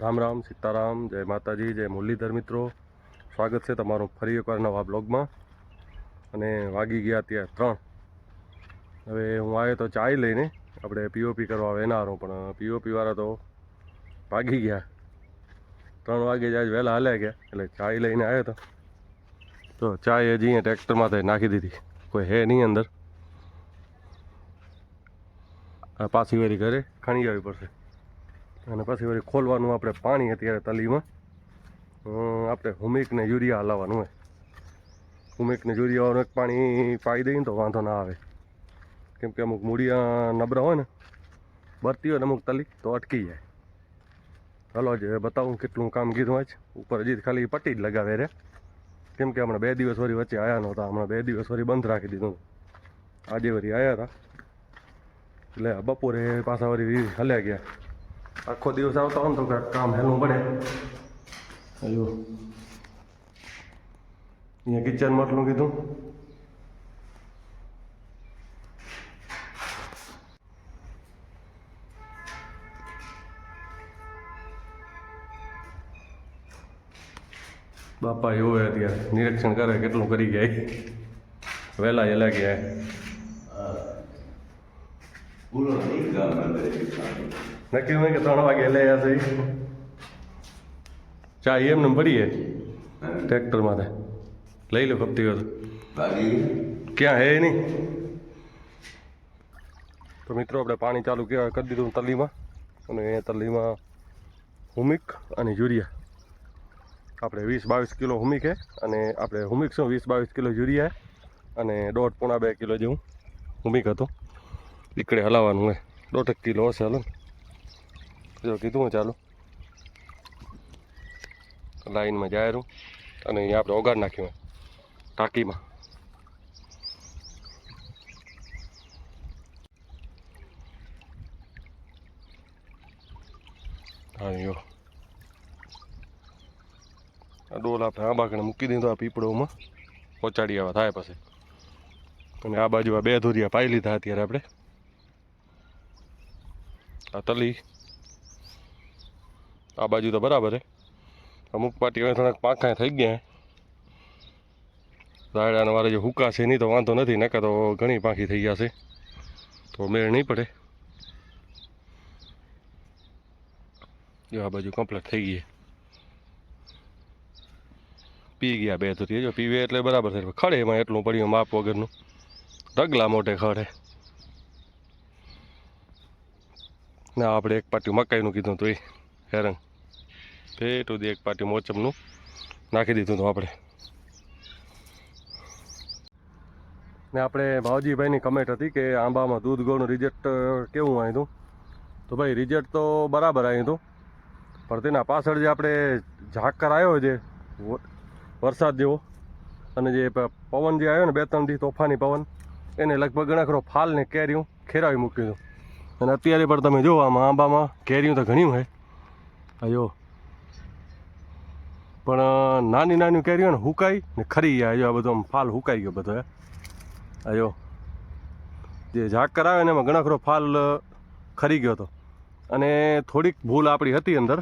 રામ રામ, સીતારામ, જય માતાજી, જય મુરલીધર મિત્રો. સ્વાગત છે તમારું ફરી એકવાર નવા બ્લોગમાં. અને વાગી ગયા ત્યાં ત્રણ. હવે હું આવ્યો તો ચાય લઈને. આપણે પીઓપી કરવા વહેનારો પણ પીઓપીવાળા તો ભાગી ગયા. ત્રણ વાગે જ આજ વહેલા હાલ્યા ગયા, એટલે ચાય લઈને આવ્યો તો. તો ચાય હજી અહીંયા ટ્રેક્ટરમાં નાખી દીધી. કોઈ હે નહીં અંદર. પાછી વેરી ઘરે ખણી જવી પડશે. અને પછી વળી ખોલવાનું આપણે પાણી અત્યારે તલીમાં. આપણે હુમિકને યુરિયા હલાવવાનું હોય. હુમિકને યુરિયાનું એક પાણી પાઈ દઈએ ને તો વાંધો ના આવે. કેમ કે અમુક મૂળિયા નબળા હોય ને, બરતી હોય ને અમુક તલી, તો અટકી જાય. હલો જ બતાવું કેટલું કામ કીધું છે. ઉપર હજી ખાલી પટ્ટી જ લગાવે રે. કેમ કે હમણાં બે દિવસ વળી વચ્ચે આવ્યા નહોતા, હમણાં બે દિવસ વળી બંધ રાખી દીધું. આજે વળી આવ્યા હતા એટલે બપોરે પાછા વળી હલ્યા ગયા. આખો દિવસ આવતા હોય ને તો કામ હેલું પડે. અયો અહીંયા કિચનમાં એટલું કીધું. બાપા એવું હોય અત્યારે. નિરીક્ષણ કરે કેટલું કરી ગયા વહેલા એલા ગયા. નક્કી કે ત્રણ વાગે લઈ આવશે ચા એમને પડીએ ટ્રેક્ટરમાં લઈ લો ખપતી ક્યાં હે નહીં તો મિત્રો, આપણે પાણી ચાલુ કહેવાય કરી દીધું તલીમાં. અને એ તલીમાં હુમિક અને યુરિયા. આપણે વીસ બાવીસ કિલો હુમિક હે, અને આપણે હુમિક શું? વીસ બાવીસ કિલો યુરિયા અને દોઢ પોણા બે કિલો જેવું હુમિક હતું. ઈકડે હલાવવાનું હોય દોઢ કિલો હશે, હાલો જો, કીધું હું ચાલુ. લાઈનમાં જાયરું અને અહીંયા આપણે ઓગાડ નાખ્યું ટાંકીમાં. આવ્યો આ ડોલ આપણે આ બાકડે મૂકી દીધો, આ પીપળોમાં. પહોંચાડી આવા, થાય પછી. અને આ બાજુ આ બે ધોરિયા પાઈ લીધા અત્યારે આપણે. આ તલી. આ બાજુ તો બરાબર છે. અમુક પાટી હવે થોડાક પાંખા થઈ ગયા. રાયડાના વારે જે હુકા છે નહીં તો વાંધો નથી નકા તો ઘણી પાંખી થઈ જશે તો મેળ નહીં પડે. જો આ બાજુ કમ્પ્લીટ થઈ ગઈ પી ગયા બે ધોરી જો પીવે એટલે બરાબર છે. ખડે એમાં એટલું પડ્યું માપ વગરનું. ઢગલા મોટે ખડે. ના, આપણે એક પાટી મકાઈનું કીધું હતું એ, હેરંગ. પેટું દે એક પાટી મોચમનું. નાખી દીધું હતું આપણે. ને આપણે ભાવજીભાઈની કમેન્ટ હતી કે આંબામાં દૂધ ગોળનું રિઝલ્ટ કેવું આવ્યું તો ભાઈ રિઝલ્ટ તો બરાબર આવ્યું હતું. પણ તેના પાછળ જે આપણે ઝાકર આવ્યો છે વરસાદ જેવો, અને જે પવન જે આવ્યો ને બે ત્રણ દી તોફાની પવન, એને લગભગ ઘણા ખરો ફાલ ને કેરીયું ખેરાવી મૂક્યું હતું. અને અત્યારે પણ તમે જુઓ આમાં આંબામાં કેરીયું તો ઘણી હોય. જો પણ નાની નાની કેરીઓ ને હુકાઈ ને ખરી ગયા. જો આ બધો આમ ફાલ હુકાઈ ગયો બધો, હે. આ જે ઝાકર આવે ને એમાં ઘણા ખરો ફાલ ખરી ગયો હતો અને થોડીક ભૂલ આપણી હતી અંદર,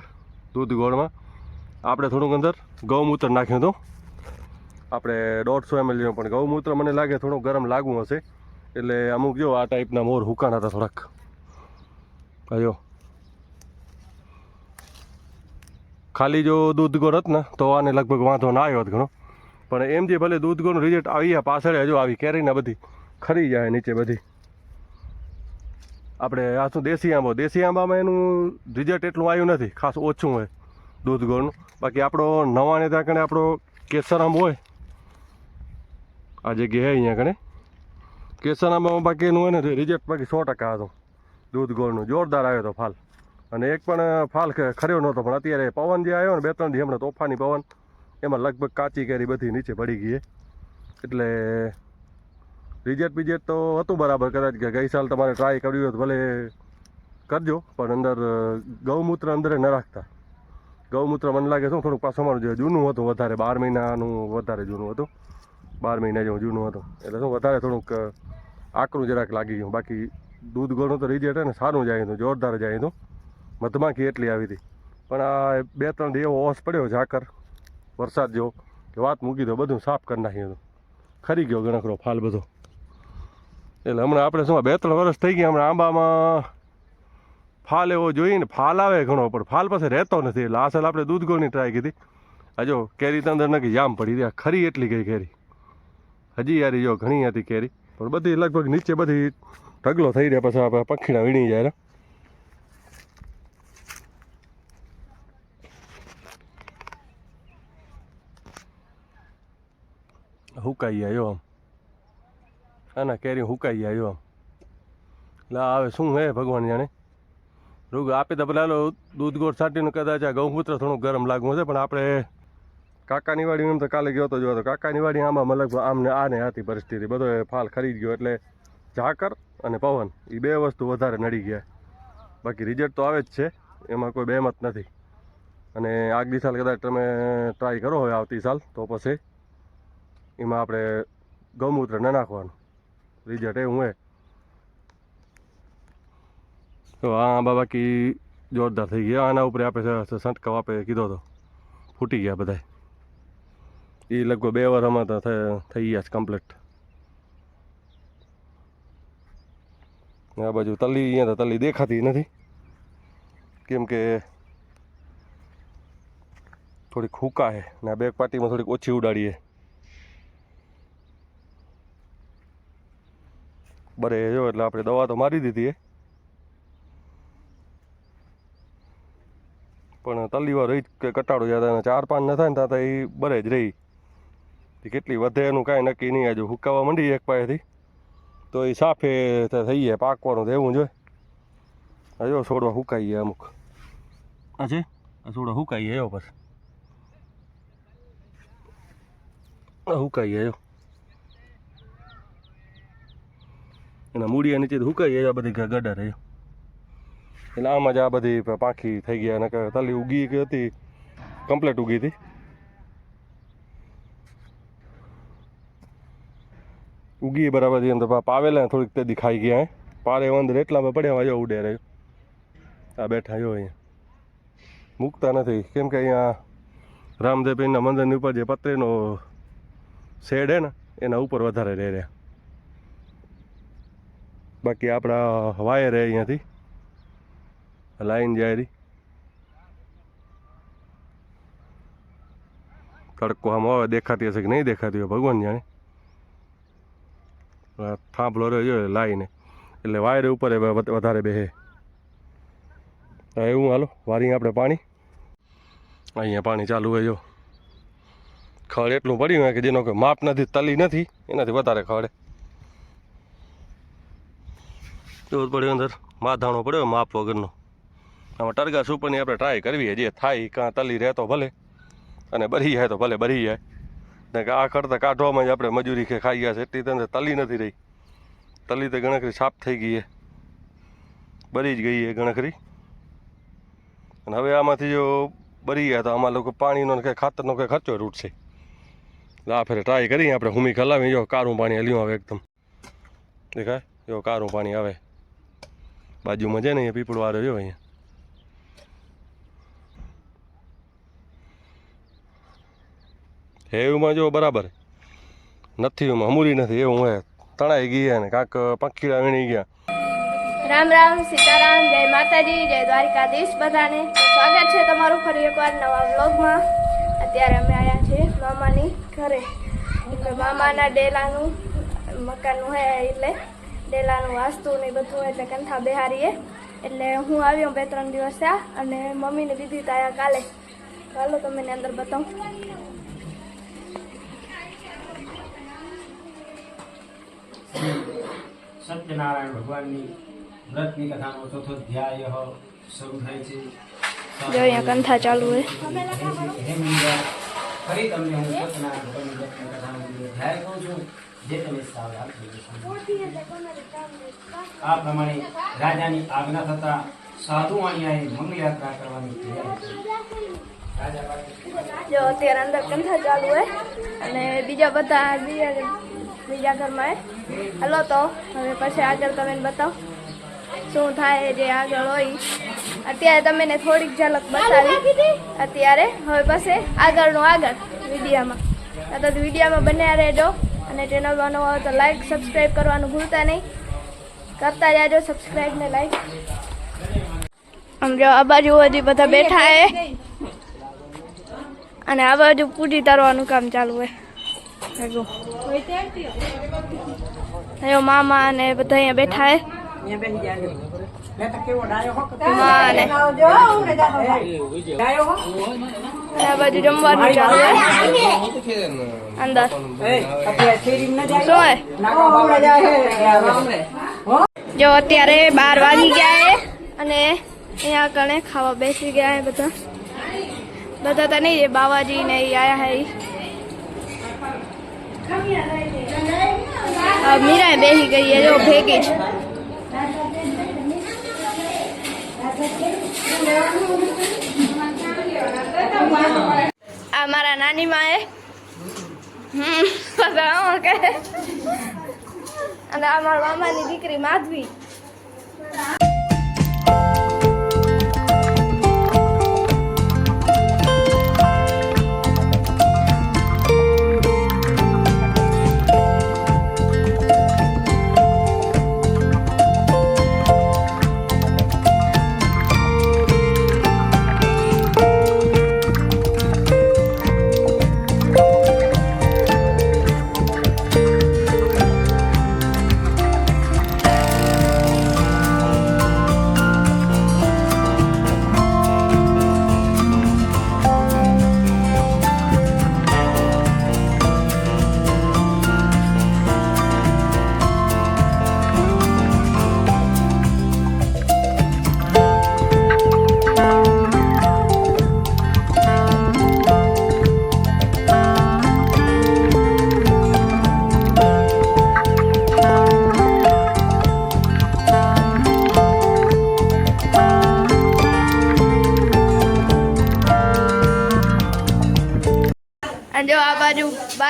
દૂધ ગોળમાં. આપણે થોડુંક અંદર ગૌમૂત્ર નાખ્યું હતું. આપણે દોઢસો એમએલનું પણ ગૌમૂત્ર મને લાગે થોડું ગરમ લાગવું હશે. એટલે અમુક જો આ ટાઈપના મોર હુકાણા હતા થોડાક. આ જો ખાલી જો દૂધ ગોળ હોત ને, તો આને લગભગ વાંધો ના આવ્યો હોત ઘણો. પણ એમ જે ભલે દૂધ ગોળનું રિઝલ્ટ આવી પાછળ હજુ આવી કેરીને બધી, ખરી જાય નીચે બધી. આપણે આ શું દેશી આંબો? દેશી આંબામાં એનું રિઝલ્ટ એટલું આવ્યું નથી, ખાસ ઓછું હોય દૂધ ગોળનું. બાકી આપણો નવાને ત્યાં કણે આપણો કેસર આંબો હોય. આ જગ્યાએ અહીંયા કણે. કેસર આંબામાં બાકી એનું હોય ને રિઝલ્ટ બાકી સો ટકા હતું. દૂધ ગોળનું. જોરદાર આવ્યો હતો ફાલ. અને એક પણ ફાલ ખર્યો નહોતો, પણ અત્યારે પવન જે આવ્યો ને, બે ત્રણ દી હમણાં તોફાની પવન, એમાં લગભગ કાચી કેરી બધી નીચે પડી ગઈ એટલે રિજેટ બીજેટ તો હતું બરાબર, કદાચ કે ગઈ સાલ તમારે ટ્રાય કર્યું હોય ભલે કરજો, પણ અંદર ગૌમૂત્ર અંદર ન રાખતા. ગૌમૂત્ર મને લાગે શું, થોડુંક પાછું અમારું જે જૂનું હતું, વધારે બાર મહિનાનું વધારે જૂનું હતું. બાર મહિના જેવું જૂનું હતું. એટલે શું, વધારે થોડુંક આકરું જરાક લાગી ગયું. બાકી દૂધ ગોળનું તો રિજેટ ને, સારું જાય હતું, જોરદાર જાય હતું. મધમાખી એટલી આવી હતી. પણ આ બે ત્રણ એવો ઓસ પડ્યો ઝાકર, વરસાદ જેવો, કે વાત મૂકી દો, બધું સાફ કરી નાખ્યું હતું. ખરી ગયો ગણકરો ફાલ બધો. એટલે હમણાં આપણે શું બે ત્રણ વર્ષ થઈ ગયા, હમણાં આંબામાં ફાલ એવો જોઈએ ને ફાલ આવે ઘણો, પણ ફાલ પાસે રહેતો નથી. એટલે આ આપણે દૂધ ગોળની ટ્રાય કીધી. આ જો કેરી તો અંદર જામ પડી રહ્યા ખરી એટલી ગઈ કેરી. હજી યારી જો ઘણી હતી કેરી. પણ બધી લગભગ નીચે બધી ઢગલો થઈ રહ્યા, પછી આપણે પંખીડા વીણી જાય હુકાઈ આવ્યો આમ આના કેરી હુકાઈ આવ્યો આમ એટલે આવે શું હે ભગવાન જાણે? રોગ આપે તો પેલા દૂધ ગોળ છાંટીને કદાચ આ ગૌમૂત્ર થોડું ગરમ લાગવું છે પણ આપણે કાકાની વાડી એમ તો કાલે ગયો તો જોયો તો કાકાની વાડી આમાં મતલબ આમને આને હતી પરિસ્થિતિ, બધો ફાલ ખરીદ ગયો એટલે ઝાકર અને પવન એ બે વસ્તુ વધારે નડી ગયા. બાકી રિઝલ્ટ તો આવે જ છે, એમાં કોઈ બેમત નથી. અને આગલી સાલ કદાચ તમે ટ્રાય કરો હવે આવતી સાલ, તો પછી એમાં આપણે ગૌમૂત્ર ન નાખવાનું. રિઝલ્ટ એવું હે તો આ આંબા બાકી જોરદાર થઈ ગયા. આના ઉપર આપણે સંટકાવ આપે કીધો તો. ફૂટી ગયા બધા એ લગભગ બે વારમાં તો થઈ ગયા છે કમ્પ્લીટ આ બાજુ તલી, અહીંયા તો તલી દેખાતી નથી. કેમ કે થોડીક હુકા છે ને આ બેક પાર્ટીમાં થોડીક ઓછી ઉડાડીએ. બરે જો એટલે આપણે દવા તો મારી દીધી પણ તલીવાર રહી કે કટાડો જ્યાં ચાર પાંચ ન થાય ને ત્યાં એ બરે જ રહી. એ કેટલી વધે એનું કાંઈ નક્કી નહીં. હજુ હુકાવા માંડી એક પાસેથી. તો એ સાફે થઈ જાય પાકવાનું એવું જોઈએ હજો છોડવા હુકાઈ ગયા અમુક. આ છે? છોડવા હુકાઈ ગયા પછી. હુકાઈ ગયા એના મૂળિયા નીચે હુકાઈ એવા બધી ગડા રહ્યો. એટલે આમાં જ આ બધી પાંખી થઈ ગયા, અને તાલી ઉગી હતી કમ્પ્લેટ ઉગી હતી. ઉગી બરાબર એમ તો પાવેલા થોડીક તેદી ખાઈ ગયા પારે અંદર એટલા પડ્યા હોય ઉડે રહ્યો. આ બેઠા જો અહીંયા. મૂકતા નથી. કેમ કે અહીંયા રામદેવપીરના મંદિરની ઉપર જે પતરીનો શેડ હે ને, એના ઉપર વધારે રહે રહ્યા. બાકી આપણા વાયર હે અહીંયાથી. લાઈન જાય રહી તડકો આમ આવે, દેખાતી હશે કે નહીં દેખાતી હોય? ભગવાન જાણે. થાંભલો રહ્યો લાઈને. એટલે વાયર ઉપર વધારે બેહે. એવું હાલો વારી આપણે પાણી. અહીંયા પાણી ચાલુ હોય જો. ખડ એટલું પડ્યું કે જેનો કોઈ માપ નથી, તલી નથી, એનાથી વધારે ખડ એવું પડ્યું અંદર માધાણો પડ્યો, માપ વગરનો. આમાં ટરગા સુપરની આપણે ટ્રાય કરવી જે થાય કાં તલી રહેતો ભલે, અને બરી જાય તો ભલે બરી જાય. ને કે આ કરતાં કાઢવામાં જ આપણે મજૂરી કે ખાઈ ગયા છે, એટલી તો તલી નથી રહી. તલી તો ગણકરી સાફ થઈ ગઈ છે. બરી જ ગઈ છે ગણકરી અને હવે આમાંથી જો બરી ગયા તો આમાં લોકો પાણીનો કે ખાતરનો કંઈ ખર્ચો રૂટશે લા ફેરે ટ્રાય કરીએ આપણે હુમી ખલાવી જો કારું પાણી હલ્યું આવે એકદમ. દેખાય? જો કારું પાણી આવે. બાજુમાં છે ને અહીંયા પીપળવાળો વાળો જો અહીંયા. હેવમાં જો બરાબર. નથી હમુરી નથી, એવું હોય. તણાઈ ગયા ને, કાંક પંખીડા વીણી ગયા. રામ રામ, સીતારામ, જય માતાજી, જય દ્વારિકાધીશ બધાને. સ્વાગત છે તમારું ફરી એકવાર નવા વ્લોગમાં. અત્યારે અમે આવ્યા છીએ મામાની ઘરે. મામાના ડેલાનું મકાનનું હોય એટલે ડેલાનું વાસ્તુ ને બધું એટલે કંથા બેહારીએ. એટલે હું આવ્યો બે ત્રણ દિવસ આ અને મમ્મીને દીધી તો કાલે. ચાલો તમને અંદર બતાવું. સત્યનારાયણ ભગવાનની વ્રતની કથાનો ચોથો ધ્યાય શરૂ થાય છે. જો અહીંયા કંથા ચાલુ હોય. ફરી તમને હું સત્યનારાયણ ભગવાનની વ્રતની કથાનો ધ્યાય કહું છું. જે તમે સાવ રાખજો આ પ્રમાણે રાજાની આજ્ઞા થતા સાધુ વાણિયાએ મંગલયાત્રા કરવાની તૈયારી જો અત્યારે અંદર કંથા ચાલુ હોય અને બીજા બધા બીજા બીજા ઘરમાં હલો તો હવે પછી આગળ તમે બતાવો. શું થાય જે આગળ હોય. અત્યારે તમને થોડીક ઝલક બતાવી. અત્યારે હવે પછી આગળનું આગળ વિડીયામાં. તો વિડીયામાં બન્યા રહેજો. અને ચેનલમાં નવો હોય તો લાઈક સબસ્ક્રાઈબ કરવાનું ભૂલતા નહીં. કરતા જાજો સબસ્ક્રાઈબ ને લાઈક આમ જો આ બાજુ હજી બધા બેઠા હે. અને આ બાજુ પૂરી તારવાનું કામ ચાલુ હે. ભેગું મામા અને બધા અહીંયા બેઠા હે. આ બાજુ જમવાનું ચાલુ હે. અંદર. જો અત્યારે બાર વાગી ગયા હે અને અહીંયા કણે ખાવા બેસી ગયા હે બધા. બધા તો નહીં બાવાજી ને આયા હે મીરા આ મીરાએ બેસી ગઈ હે જો ભેગી જ. આ મારા નાની માં આમ કહે અને આ મારા મામાની દીકરી માધવી.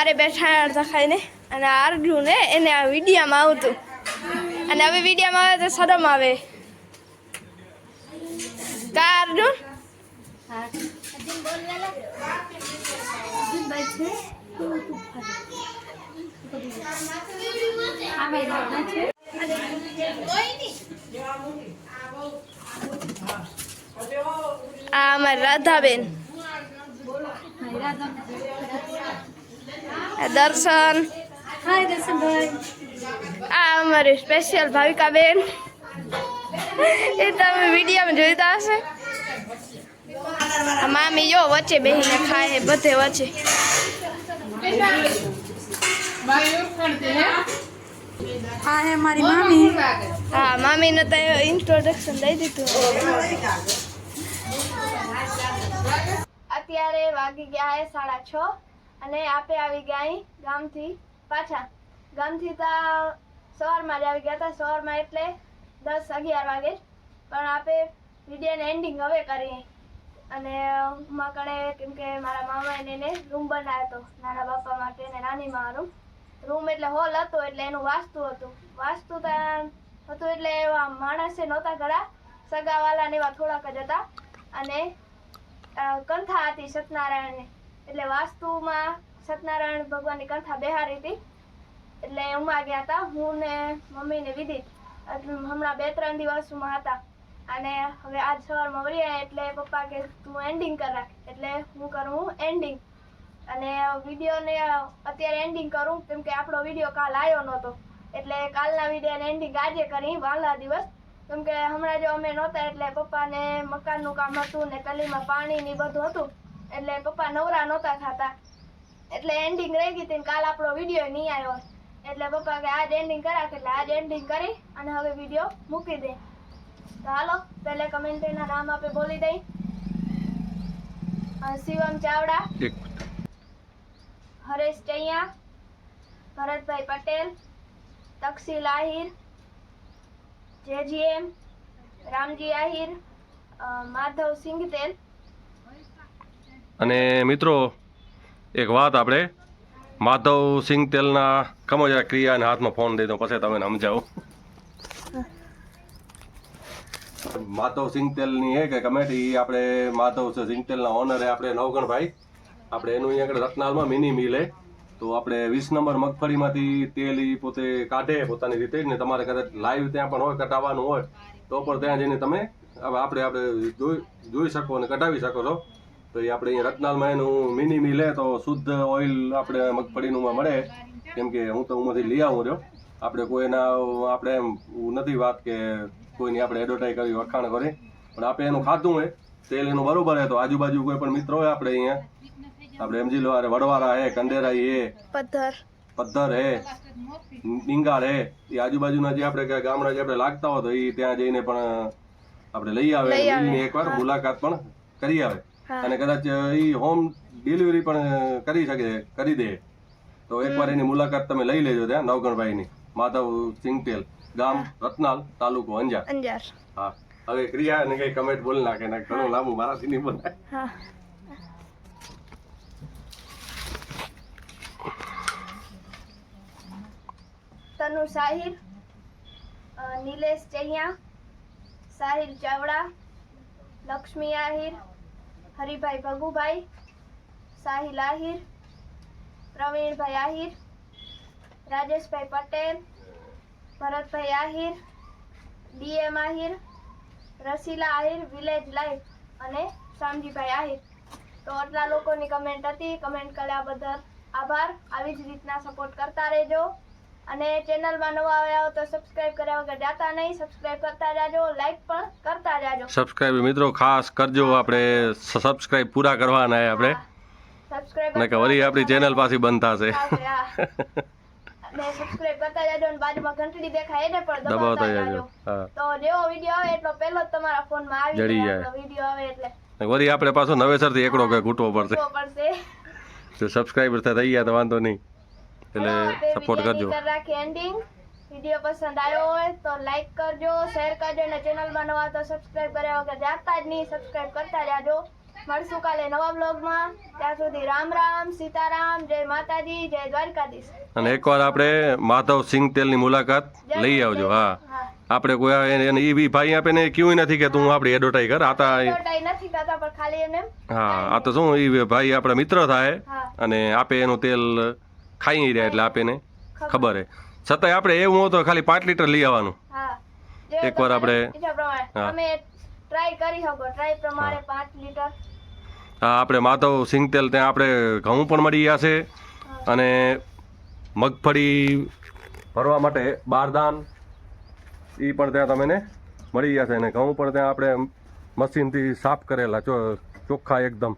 બાજુ બારે બેઠા અડધા ખાઈને અને આ અર્જુન ને એને આ વિડીયામાં આવતું અને હવે વિડીયામાં આવે તો શરમ આવે કા અર્જુન આ અમારી રાધાબેન આ દર્શન. આ અમારી સ્પેશિયલ ભાવિકા બેન એ તમે વિડીયોમાં જોઈતા હશે. મામી જો વચ્ચે બેહીને ખાય બધે વચ્ચે. હા હે મારી મામી. હા મામીને તો ઇન્ટ્રોડક્શન દઈ દીધું. અત્યારે વાગી ગયા છે સાડા છ. અને આપે આવી ગયા ગામથી પાછા. ગામથી તો સવારમાં જ આવી ગયા હતા. સવારમાં એટલે દસ અગિયાર વાગે પણ આપે વિડીયોને એન્ડિંગ હવે કરી. અને માં કણે કેમ કે મારા મામા એને રૂમ બનાવ્યો હતો. નાના બાપા માટે અને નાની મારું રૂમ એટલે હોલ હતો એટલે એનું વાસ્તુ હતું. વાસ્તુ હતું એટલે એવા માણસે નહોતા ઘણા સગાવાલા ને એવા થોડાક જ હતા. અને કંથા હતી સત્યનારાયણની. એટલે વાસ્તુમાં સત્યનારાયણ ભગવાનની કથા બેહારી હતી. એટલે એમાં ગયા હતા. હું ને મમ્મી ને વિદિત હમણાં બે ત્રણ દિવસમાં હતા. અને હવે આજ સવારમાં વળી આવ્યા એટલે પપ્પા કે તું એન્ડિંગ કર એટલે હું કરું એન્ડિંગ અને વિડીયોને અત્યારે એન્ડિંગ કરું, કેમ કે આપણો વીડિયો કાલ આવ્યો નહોતો. એટલે કાલના વિડીયોને એન્ડિંગ આજે કરી, વાલા દિવસ. કેમ કે હમણાં જો અમે નહોતા એટલે પપ્પાને મકાનનું કામ હતું ને કલીમાં પાણી ને બધું હતું. એટલે પપ્પા નવરા નહોતા થતા. એટલે એન્ડિંગ રહી ગઈ હતી કાલ આપણો વીડિયો નહીં આવ્યો. એટલે પપ્પા કે આજ એન્ડિંગ કરાક એટલે આજ એન્ડિંગ કરી અને હવે વીડિયો મૂકી દે. તો હાલો પહેલે કમેન્ટરના નામ આપે બોલી દઈ. શિવમ ચાવડા હરેશ ચૈયા ભરતભાઈ પટેલ તક્ષી આહિર જેજીએમ રામજી આહિર માધવ સિંગતેલ અને મિત્રો, એક વાત આપણે. માધવ સિંગ તેલના કમોજા ક્રિયા અને હાથમાં ફોન દઈ દો પછી તમે સમજાવો. માધવ સિંગતેલની હે કે કમેટી આપણે માધવ સિંગ તેલના ઓનર હે આપણે નવગણભાઈ. આપણે એનું અહીંયા રત્નાલમાં મિની મિલે તો આપણે વીસ નંબર મગફળીમાંથી તેલ ઈ પોતે કાઢે પોતાની રીતે ને તમારે કદાચ લાઈવ ત્યાં પણ હોય કટાવવાનું હોય, તો પણ ત્યાં જઈને તમે આપણે આપણે જોઈ જોઈ શકો અને કઢાવી શકો છો. તો એ આપણે અહીંયા રત્નાલમાં એનું મિની લે તો શુદ્ધ ઓઇલ આપણે મગફળીનું મળે. કેમ કે હું તો ઉમાંથી લઈ આવું રહ્યો. આપણે કોઈના આપણે એમ નથી વાત કે કોઈની આપણે એડવર્ટાઈઝ કરી વખાણ કરી. પણ આપણે એનું ખાધું હોય તેલ એનું બરોબર હે તો આજુબાજુ કોઈ પણ મિત્ર હોય આપણે અહીંયા. આપણે એમજી લો અરે વડવારા હે કંડેરાઈ હે. પથ્થર. પથ્થર હે ડીંગાર હે. એ આજુબાજુના જે આપણે ગામડા જે આપણે લાગતા હોય તો એ ત્યાં જઈને પણ આપણે લઈ આવે. એકવાર મુલાકાત પણ કરી આવે. અને કદાચ એ હોમ ડિલિવરી પણ કરી શકે કરી દે. તો એકવાર એની મુલાકાત તમે લઈ લેજો ત્યાં નવગણભાઈની. માધવ સિંગટેલ ગામ રત્નાલ તાલુકો અંજાર. અંજાર. હા. હવે ક્રિયા ને કઈ કમેન્ટ બોલ નાખે ને ઘણું લાંબુ મારાથી નહીં બોલાય. Tanu Sahir Nilesh Chaiya Sahir Chavda Lakshmi Ahir Haribhai Bhagubhai Sahil Ahir Pravinbhai Ahir, Rajeshbhai Patel, Bharatbhai Ahir, DM Ahir, Rasila Ahir, village life અને શામજીભાઈ આહિર. તો આટલા લોકોની કમેન્ટ હતી. કમેન્ટ કર્યા બદલ આભાર. આવી જ રીતના સપોર્ટ કરતા રહેજો. અને ચેનલમાં નવા આવ્યા તો સબસ્ક્રાઇબ કર્યા વગર જાતા નહીં સબસ્ક્રાઇબ કરતા જાજો લાઈક પણ કરતા જાજો. સબસ્ક્રાઇબ મિત્રો ખાસ કરજો આપણે સબસ્ક્રાઇબ પૂરા કરવાના હે આપણે. સબસ્ક્રાઇબ વળી આપણી ચેનલ પાછી બંધ થશે. અને સબસ્ક્રાઇબ કરતા જાજો અને બાજુમાં ઘંટડી દેખાય એને પણ દબાવતા દબાવતા જાજો. તો જેવો વીડિયો આવે એટલો પહેલો જ તમારા ફોનમાં આવી જાય જાય. આવે એટલે. વળી આપણે પાછો નવેસરથી એકડો કે ઘૂંટવો પડશે. તો સબસ્ક્રાઇબર થઈ ગયા તો વાંધો નહીં. એટલે સપોર્ટ કરજો. વીડિયો પસંદ આવ્યો હોય તો લાઈક કરજો શેર કરજો અને ચેનલમાં નવા તો સબસ્ક્રાઇબ કર્યા વગર જાતા જ નહીં સબસ્ક્રાઇબ કરતા જાજો મળશું કાલે નવા બ્લોગમાં ત્યાં સુધી રામ રામ સીતારામ જય માતાજી જય દ્વારકાધીશ. અને એકવાર આપણે માધવ સિંગ તેલની મુલાકાત લઈ આવજો હા. આપણે કોઈ એને- એ બી ભાઈ આપે ને કેવું નથી કે તું આપણે એડવર્ટાઈઝ કર આતા એડવર્ટાઈઝ નથી કરતા પણ ખાલી એમને એમ. હા આ તો શું એ ભાઈ આપણા મિત્ર થાય અને આપે એનું તેલ ખાઈ નહીં રહ્યા એટલે આપે ને ખબર હે. છતાંય આપણે એવું હોય તો ખાલી પાંચ લીટર લઈ આવવાનું. એકવાર આપણે-. ટ્રાય કરી શકો. ટ્રાય પ્રમાણે પાંચ લીટર. હા આપણે માધવ સિંગ તેલ ત્યાં આપણે ઘઉં પણ મળી ગયા છે. અને મગફળી ભરવા માટે બારદાન એ પણ ત્યાં તમને મળી ગયા છે. અને ઘઉં પણ ત્યાં આપણે મશીનથી સાફ કરેલા ચોખ્ખા એકદમ.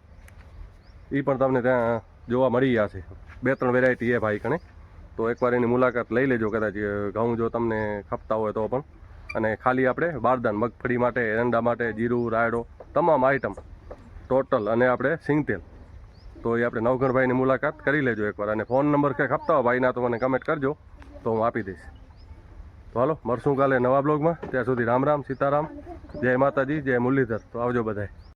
એ પણ તમને ત્યાં જોવા મળી ગયા છે. બે ત્રણ વેરાયટી એ ભાઈ કણે તો એકવાર એની મુલાકાત લઈ લેજો કદાચ ઘઉં જો તમને ખપતા હોય તો પણ. અને ખાલી આપણે બારદાન, મગફળી માટે, એરંડા માટે, જીરું, રાયડો, તમામ આઈટમ ટોટલ અને આપણે સિંગતેલ તો એ આપણે નવઘરભાઈની મુલાકાત કરી લેજો એકવાર. અને ફોન નંબર કંઈક આપતા હોય ભાઈના તો મને કમેન્ટ કરજો. તો હું આપી દઈશ. તો હાલો મળશું કાલે નવા બ્લોગમાં ત્યાં સુધી રામ રામ, સીતારામ, જય માતાજી, જય મુરલીધર. તો આવજો બધાય.